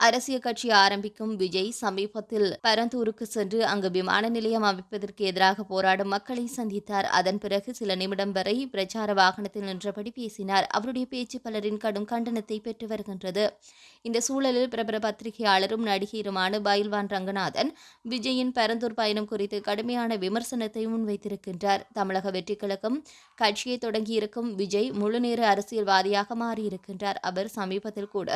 அரசியல் கட்சி ஆரம்பிக்கும் விஜய் சமீபத்தில் பரந்தூருக்கு சென்று அங்கு விமான நிலையம் அமைப்பதற்கு எதிராக போராடும் மக்களை சந்தித்தார். அதன் பிறகு சில நிமிடம் வரை பிரச்சார வாகனத்தில் நின்றபடி பேசினார். அவருடைய பேச்சு பலரின் கடும் கண்டனத்தை பெற்று வருகின்றது. இந்த சூழலில் பிரபல பத்திரிகையாளரும் நடிகருமான பயில்வான் ரங்கநாதன் விஜயின் பரந்தூர் பயணம் குறித்து கடுமையான விமர்சனத்தை முன்வைத்திருக்கின்றார். தமிழக வெற்றி கழகம் கட்சியை தொடங்கியிருக்கும் விஜய் முழுநேர அரசியல்வாதியாக மாறியிருக்கின்றார். அவர் சமீபத்தில் கூட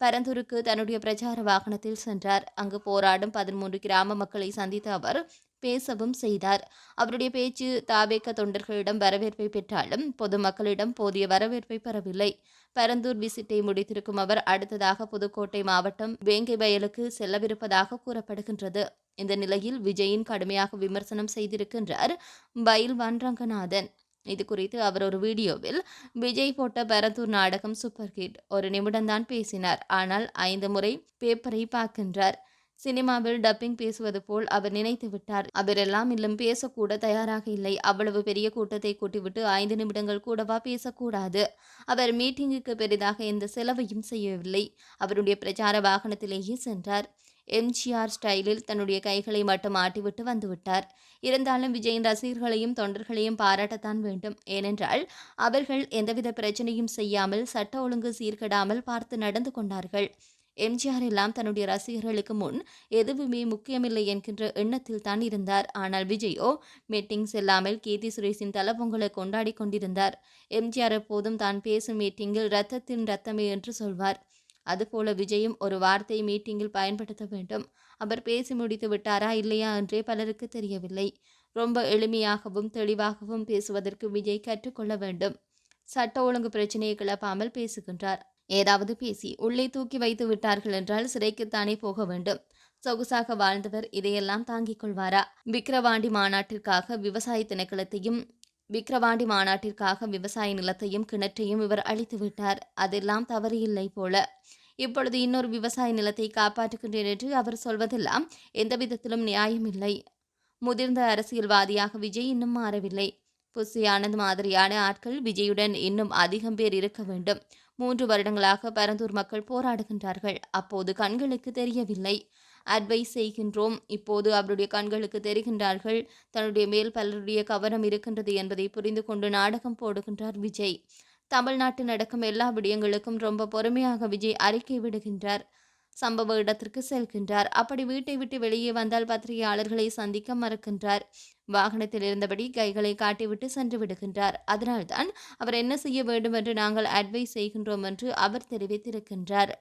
பரந்தூருக்கு தன்னுடைய பிரச்சார வாகனத்தில் சென்றார். அங்கு போராடும் பதிமூன்று கிராம மக்களை சந்தித்த அவர் பேசவும் செய்தார். அவருடைய பேச்சு தாபேக்க தொண்டர்களிடம் வரவேற்பை பெற்றாலும் பொதுமக்களிடம் போதிய வரவேற்பை பெறவில்லை. பரந்தூர் விசிட்டை முடித்திருக்கும் அவர் அடுத்ததாக புதுக்கோட்டை மாவட்டம் வேங்கை வயலுக்கு செல்லவிருப்பதாக கூறப்படுகின்றது. இந்த நிலையில் விஜயின் கடுமையாக விமர்சனம் செய்திருக்கின்றார் பயில்வான் ரங்கநாதன் இது குறித்து அவர் ஒரு வீடியோவில் விஜய் போட்ட பரந்தூர் நாடகம் சூப்பர் ஹிட் ஒரு நிமிடம்தான் பேசினார். ஆனால் ஐந்து முறை பேப்பரை பார்க்கின்றார். சினிமாவில் டப்பிங் பேசுவது போல் அவர் நினைத்து விட்டார். அவரெல்லாம் இன்னும் பேசக்கூட தயாராக இல்லை. அவ்வளவு பெரிய கூட்டத்தை கூட்டிவிட்டு ஐந்து நிமிடங்கள் கூடவா பேசக்கூடாது? அவர் மீட்டிங்குக்கு பெரிதாக எந்த செலவையும் செய்யவில்லை. அவருடைய பிரச்சார வாகனத்திலேயே சென்றார். எம்ஜிஆர் ஸ்டைலில் தன்னுடைய கைகளை மட்டும் ஆட்டிவிட்டு வந்துவிட்டார். இருந்தாலும் விஜயின் ரசிகர்களையும் தொண்டர்களையும் பாராட்டத்தான் வேண்டும். ஏனென்றால் அவர்கள் எந்தவித பிரச்சனையும் செய்யாமல் சட்ட ஒழுங்கு சீர்கெடாமல் பார்த்து நடந்து கொண்டார்கள். எம்ஜிஆர் எல்லாம் தன்னுடைய ரசிகர்களுக்கு முன் எதுவுமே முக்கியமில்லை என்கின்ற எண்ணத்தில் தான் இருந்தார். ஆனால் விஜயோ மீட்டிங்ஸ் இல்லாமல் கீர்த்தி சுரேஷின் தலபொங்கலை கொண்டாடி கொண்டிருந்தார். எம்ஜிஆர் எப்போதும் தான் பேசும் மீட்டிங்கில் ரத்தத்தின் ரத்தமே என்று சொல்வார். அதுபோல விஜயும் ஒரு வார்த்தை மீட்டிங்கில் பயன்படுத்த வேண்டும். அவர் பேசி முடித்து விட்டாரா இல்லையா என்றே பலருக்கு தெரியவில்லை. ரொம்ப எளிமையாகவும் தெளிவாகவும் பேசுவதற்கு விஜய் கற்றுக்கொள்ள வேண்டும். சட்ட ஒழுங்கு பிரச்சனையை கிளப்பாமல் பேசுகின்றார். ஏதாவது பேசி உள்ளே தூக்கி வைத்து விட்டார்கள் என்றால் சிறைக்குத்தானே போக வேண்டும். சொகுசாக வாழ்ந்தவர் இதையெல்லாம் தாங்கிக் கொள்வாரா? விக்கிரவாண்டி மாநாட்டிற்காக விவசாய திணைக்களத்தையும் விக்கிரவாண்டி மாநாட்டிற்காக விவசாய நிலத்தையும் கிணற்றையும் இவர் அழித்து விட்டார். அதெல்லாம் தவறு இல்லை போல. இப்பொழுது இன்னொரு விவசாய நிலத்தை காப்பாற்றுகின்றேன் என்று அவர் சொல்வதெல்லாம் எந்த விதத்திலும் நியாயமில்லை முதிர்ந்த அரசியல்வாதியாக விஜய் இன்னும் மாறவில்லை. புசி ஆனந்த் மாதிரியான ஆட்கள் விஜயுடன் இன்னும் அதிகம் பேர் இருக்க வேண்டும். மூன்று வருடங்களாக பரந்தூர் மக்கள் போராடுகின்றார்கள். அப்போது கண்களுக்கு தெரியவில்லை. அட்வைஸ் செய்கின்றோம். இப்போது அவருடைய கண்களுக்கு தெரிகின்றார்கள். தன்னுடைய மேல் பலருடைய கவனம் இருக்கின்றது என்பதை புரிந்து கொண்டு நாடகம் போடுகின்றார் விஜய். தமிழ்நாட்டு நடக்கும் எல்லா விடயங்களுக்கும் ரொம்ப பொறுமையாக விஜய் அறிக்கை விடுகின்றார். சம்பவ இடத்திற்கு செல்கின்றார். அப்படி வீட்டை விட்டு வெளியே வந்தால் பத்திரிகையாளர்களை சந்திக்க மறுக்கின்றார். வாகனத்தில் இருந்தபடி கைகளை காட்டிவிட்டு சென்று விடுகின்றார். அதனால்தான் அவர் என்ன செய்ய வேண்டும் என்று நாங்கள் அட்வைஸ் செய்கின்றோம் என்று அவர் தெரிவித்திருக்கின்றார்.